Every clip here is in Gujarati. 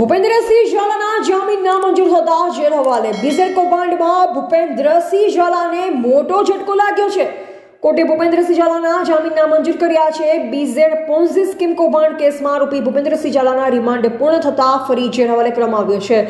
ભૂપેન્દ્રસિંહ ઝાલાના જામીન નામંજૂર થતા જેલ હવાલે બીઝર કૌભાંડમાં ભૂપેન્દ્રસિંહ ઝાલાને મોટો ઝટકો લાગ્યો છે. કોર્ટે ભૂપેન્દ્રસિંહ ઝાલાના જામીન નામંજૂર કર્યા છે. બીઝેડ પોન્ઝી સ્કીમ કૌભાંડ કેસમાં આરોપી ભૂપેન્દ્રસિંહ ઝાલાના રિમાન્ડ પૂર્ણ થતા ફરી જેલ હવાલે કરવામાં આવ્યો છે.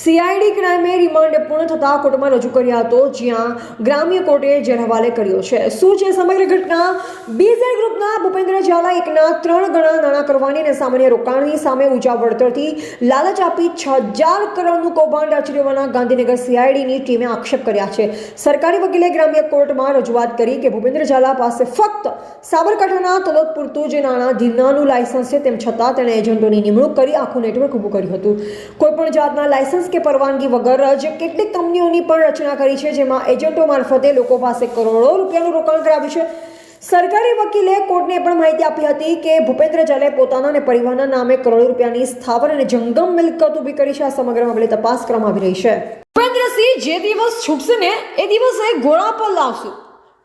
સીઆઈડી ક્રાઇમે રિમાન્ડ પૂર્ણ થતા કોર્ટમાં રજૂ કર્યા હતો, જ્યાં ગ્રામ્ય કોર્ટે જેલ હવાલે કર્યો છે. શું છે સમગ્ર ઘટના? બીઝેડ ગ્રુપના ભૂપેન્દ્ર ઝાલા એકના ત્રણ ગણા નાણાં કરવાની અને સામાન્ય રોકાણની સામે ઊંચા વળતરથી લાલચ આપી છ હજાર કરોડનું કૌભાંડ આચર્યવાના ગાંધીનગર સીઆઈડીની ટીમે આક્ષેપ કર્યા છે. સરકારી વકીલે ગ્રામ્ય કોર્ટમાં રજૂઆત કરી કે ભૂપેન્દ્ર ઝાલા પાસે ફક્ત સાબરકાંઠાના તલોદ પૂરતું જે નાણાં ધીરનાનું લાયસન્સ છે તેમ છતાં તેણે એજન્ટોની નિમણૂક કરી, આખું નેટવર્ક ઊભું કર્યું હતું. કોઈપણ જાતના લાયસન્સ કે પરવાનગી વગર જ કેટલીક કંપનીઓની પણ રચના કરી છે, જેમાં એજન્ટો મારફતે લોકો પાસે કરોડો રૂપિયાનું રોકાણ કરાવ્યું છે. સરકારી વકીલે કોર્ટને પણ માહિતી આપી હતી કે ભૂપેન્દ્ર ઝાલે પોતાના અને પરિવારના નામે કરોડો રૂપિયાની સ્થાવર અને જંગમ મિલકત ઊભી કરી છે. આ સમગ્ર મામલે તપાસ કરવામાં આવી રહી છે. ભૂપેન્દ્રસિંહ જે દિવસ છૂટશે ને, એ દિવસે ઘોડા પર લાવશું.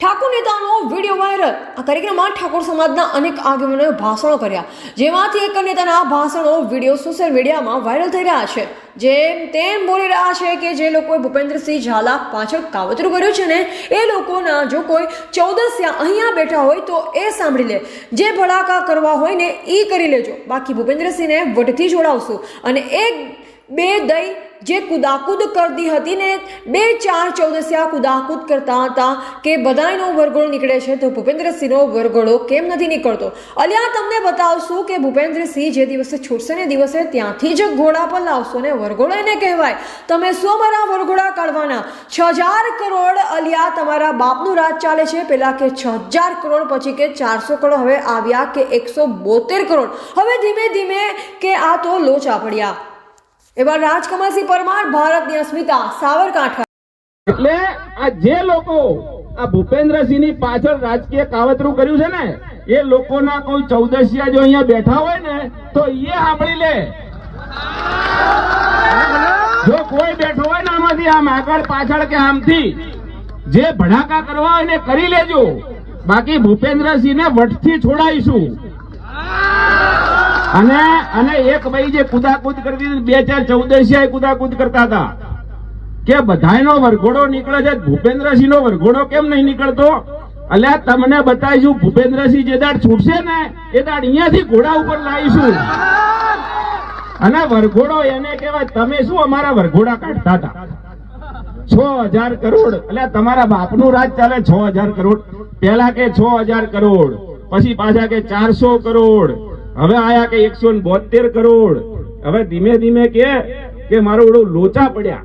ઠાકોર નેતાનો વીડિયો વાયરલ આ કાર્યક્રમમાં ઠાકોર સમાજના અનેક આગેવાનોએ ભાષણો કર્યા. જેમાંથી એક નેતાના ભાષણો વીડિયો સોશિયલ મીડિયામાં વાયરલ થઈ રહ્યા છે. જેમ તેમ બોલી રહ્યા છે કે જે લોકોએ ભૂપેન્દ્રસિંહ ઝાલા પાછળ કાવતરું કર્યું છે ને, એ લોકોના જો કોઈ ચૌદસ્યા અહીંયા બેઠા હોય તો એ સાંભળી લે. જે ભડાકા કરવા હોય ને એ કરી લેજો. બાકી ભૂપેન્દ્રસિંહને વટથી જોડાવશું. અને એક બે દઈ જે કુદાકુદ કરતી હતી ને, બે ચાર ચૌદસ્યા કુદાકુદ કરતા હતા કે બધાયનો વરઘોડો નીકળે છે તો ભૂપેન્દ્રસિંહનો વરઘોડો કેમ નથી નીકળતો? અલ્યા તમને બતાવશું કે ભૂપેન્દ્રસિંહ જે દિવસે છૂટશે ને દિવસે ત્યાંથી જ ઘોડા પર લાવશો ને વરઘોડો એને કહેવાય. તમે સો મારા વરઘોડા કાઢવાના. છ હજાર કરોડ અલિયા તમારા બાપનું રાજ ચાલે છે. પહેલાં કે છ હજાર કરોડ, પછી કે ચારસો કરોડ, હવે આવ્યા કે એકસો બોતેર કરોડ. હવે ધીમે ધીમે કે આ તો લોચા પડ્યા. એવા રાજકમલસિંહ પરમાર, ભારતની અસ્મિતા, સાવરકાંઠા. એટલે આ જે લોકો આ ભૂપેન્દ્રસિંહની પાછળ રાજકીય કાવતરું કર્યું છે ને, એ લોકોના કોઈ ચૌદસિયા જો અહીંયા બેઠા હોય ને, તો એ સાંભળી લે. જો કોઈ બેઠો હોય ને આમાંથી આમ આગળ પાછળ કે આમથી, જે ભડાકા કરવા હોય ને કરી લેજો. બાકી ભૂપેન્દ્રસિંહ ને વટથી છોડાઈશું અને અને એક ભાઈ જે કુદાકુદ કરતી બે ચાર ચૌદસિયા કુદાકુદ કરતા હતા. કે બધાયનો વરઘોડો નીકળે છે ભૂપેન્દ્રસિંહ નો વરઘોડો કેમ નહીં નીકળતો? અલ્યા, તમને બતાવીશું, ભૂપેન્દ્રસિંહ જે દાડ છૂટશે ને, એ દાડ અહીંયાથી ઘોડા ઉપર લાવીશું. અને વરઘોડો એને કહેવાય, તમે શું અમારા વરઘોડા કાઢતા હતા? છ હજાર કરોડ. એટલે તમારા બાપનું રાજ ચાલે છ હજાર કરોડ. પેલા કે છ હજાર કરોડ, પછી પાછા કે ચારસો કરોડ. હવે આયા કે એકસો બોતેર કરોડ. હવે ધીમે ધીમે કે મારો ઓળું લોચા પડ્યા.